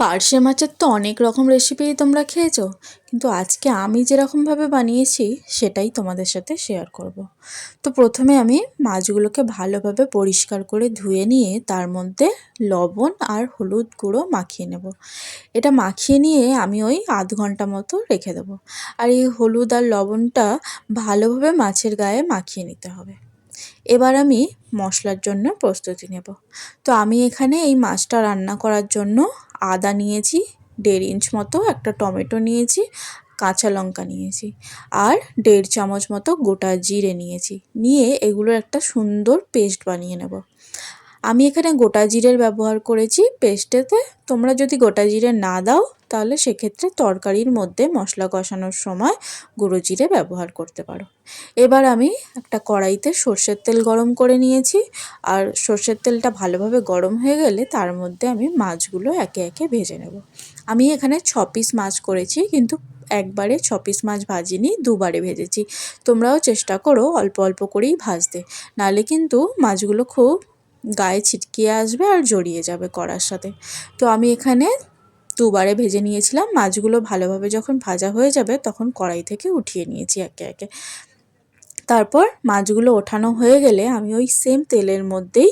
পার্শে মাছের তো অনেক রকম রেসিপিই তোমরা খেয়েছো। কিন্তু আজকে আমি যেরকমভাবে বানিয়েছি, সেটাই তোমাদের সাথে শেয়ার করব। তো প্রথমে আমি মাছগুলোকে ভালোভাবে পরিষ্কার করে ধুয়ে নিয়ে তার মধ্যে লবণ আর হলুদ গুঁড়ো মাখিয়ে নেব। এটা মাখিয়ে নিয়ে আমি ওই আধ ঘণ্টা মতো রেখে দেবো। আর এই হলুদ আর লবণটা ভালোভাবে মাছের গায়ে মাখিয়ে নিতে হবে। এবার আমি মশলার জন্য প্রস্তুতি নেব। তো আমি এখানে এই মাছটা রান্না করার জন্য আদা নিয়েছি, দেড় ইঞ্চ মতো একটা টমেটো নিয়েছি, কাঁচা লঙ্কা নিয়েছি আর দেড় চামচ মতো গোটা জিরে নিয়েছি। নিয়ে এগুলোর একটা সুন্দর পেস্ট বানিয়ে নেব। আমি এখানে গোটা জিরের ব্যবহার করেছি পেস্টেতে। তোমরা যদি গোটা জিরে না দাও, তাহলে সেক্ষেত্রে তরকারির মধ্যে মশলা কষানোর সময় গুঁড়ো জিরে ব্যবহার করতে পারো। এবার আমি একটা কড়াইতে সর্ষের তেল গরম করে নিয়েছি। আর সর্ষের তেলটা ভালোভাবে গরম হয়ে গেলে তার মধ্যে আমি মাছগুলো একে একে ভেজে নেব। আমি এখানে ছ পিস মাছ করেছি, কিন্তু একবারে ছ পিস মাছ ভাজিনি, দুবারে ভেজেছি। তোমরাও চেষ্টা করো অল্প অল্প করেই ভাজতে। নাহলে কিন্তু মাছগুলো খুব গায়ে ছিটকিয়ে আসবে আর জড়িয়ে যাবে কড়ার সাথে। তো আমি এখানে দুবারে ভেজে নিয়েছিলাম। মাছগুলো ভালোভাবে যখন ভাজা হয়ে যাবে তখন কড়াই থেকে উঠিয়ে নিয়েছি একে একে। তারপর মাছগুলো ওঠানো হয়ে গেলে আমি ওই সেম তেলের মধ্যেই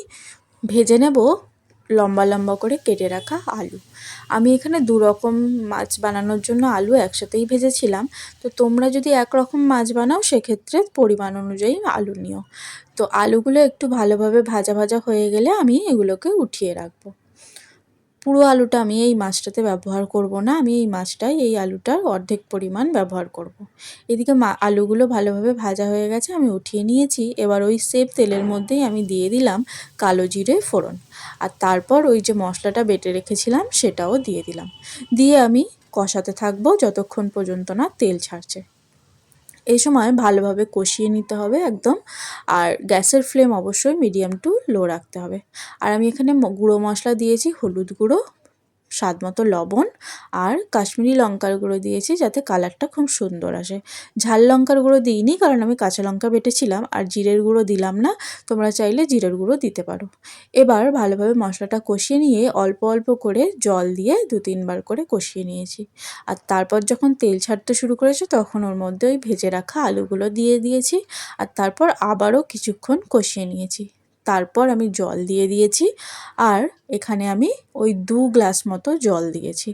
ভেজে নেব লম্বা লম্বা করে কেটে রাখা আলু। আমি এখানে দু রকম মাছ বানানোর জন্য আলু একসাথেই ভেজেছিলাম। তো তোমরা যদি একরকম মাছ বানাও, সেক্ষেত্রে পরিমাণ অনুযায়ী আলু নিও। তো আলুগুলো একটু ভালোভাবে ভাজা ভাজা হয়ে গেলে আমি এগুলোকে উঠিয়ে রাখব। পুরো আলুটা আমি এই মাছটাতে ব্যবহার করব না। আমি এই মাছটাই এই আলুটার অর্ধেক পরিমাণ ব্যবহার করব। এদিকে মা, আলুগুলো ভালোভাবে ভাজা হয়ে গেছে, আমি উঠিয়ে নিয়েছি। এবার ওই সেপ তেলের মধ্যেই আমি দিয়ে দিলাম কালো জিরে ফোড়ন। আর তারপর ওই যে মশলাটা বেটে রেখেছিলাম, সেটাও দিয়ে দিলাম। দিয়ে আমি কষাতে থাকব যতক্ষণ পর্যন্ত না তেল ছাড়ছে। এই সময় ভালোভাবে কষিয়ে নিতে হবে একদম। আর গ্যাসের ফ্লেম অবশ্যই মিডিয়াম টু লো রাখতে হবে। আর আমি এখানে গুঁড়ো মশলা দিয়েছি, হলুদ গুঁড়ো স্বাদ মতো লবণ আর কাশ্মীরি লঙ্কার গুঁড়ো দিয়েছি যাতে কালারটা খুব সুন্দর আসে। ঝাল লঙ্কার গুঁড়ো দিইনি কারণ আমি কাঁচা লঙ্কা বেটেছিলাম আর জিরের গুঁড়ো দিলাম না, তোমরা চাইলে জিরের গুঁড়ো দিতে পারো। এবার ভালোভাবে মশলাটা কষিয়ে নিয়ে অল্প অল্প করে জল দিয়ে দু তিনবার করে কষিয়ে নিয়েছি। আর তারপর যখন তেল ছাড়তে শুরু করেছে তখন ওর মধ্যে ওই ভেজে রাখা আলুগুলো দিয়ে দিয়েছি আর তারপর আবারও কিছুক্ষণ কষিয়ে নিয়েছি। তারপর আমি জল দিয়ে দিয়েছি আর এখানে আমি ওই দু গ্লাস মতো জল দিয়েছি।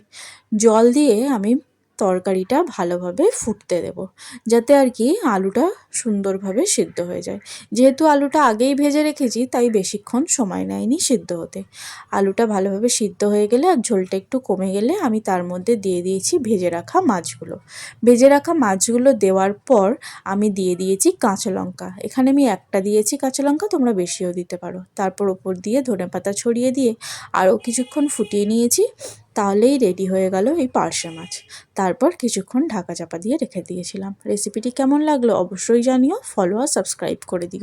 জল দিয়ে আমি তরকারিটা ভালোভাবে ফুটতে দেব, যাতে আর কি আলুটা সুন্দরভাবে সিদ্ধ হয়ে যায়। যেহেতু আলুটা আগেই ভেজে রেখেছি, তাই বেশিক্ষণ সময় নেয়নি সিদ্ধ হতে। আলুটা ভালোভাবে সিদ্ধ হয়ে গেলে আর ঝোলটা একটু কমে গেলে আমি তার মধ্যে দিয়ে দিয়েছি ভেজে রাখা মাছগুলো। ভেজে রাখা মাছগুলো দেওয়ার পর আমি দিয়ে দিয়েছি কাঁচা লঙ্কা। এখানে আমি একটা দিয়েছি কাঁচা লঙ্কা, তোমরা বেশিও দিতে পারো। তারপর ওপর দিয়ে ধনে পাতা ছড়িয়ে দিয়ে আরও কিছুক্ষণ ফুটিয়ে নিয়েছি। তাহলেই রেডি হয়ে গেল এই পার্শে মাছ। তারপর কিছুক্ষণ ঢাকা চাপা দিয়ে রেখে দিয়েছিলাম। রেসিপিটি কেমন লাগল অবশ্যই জানিও। ফলো আর সাবস্ক্রাইব করে দিও।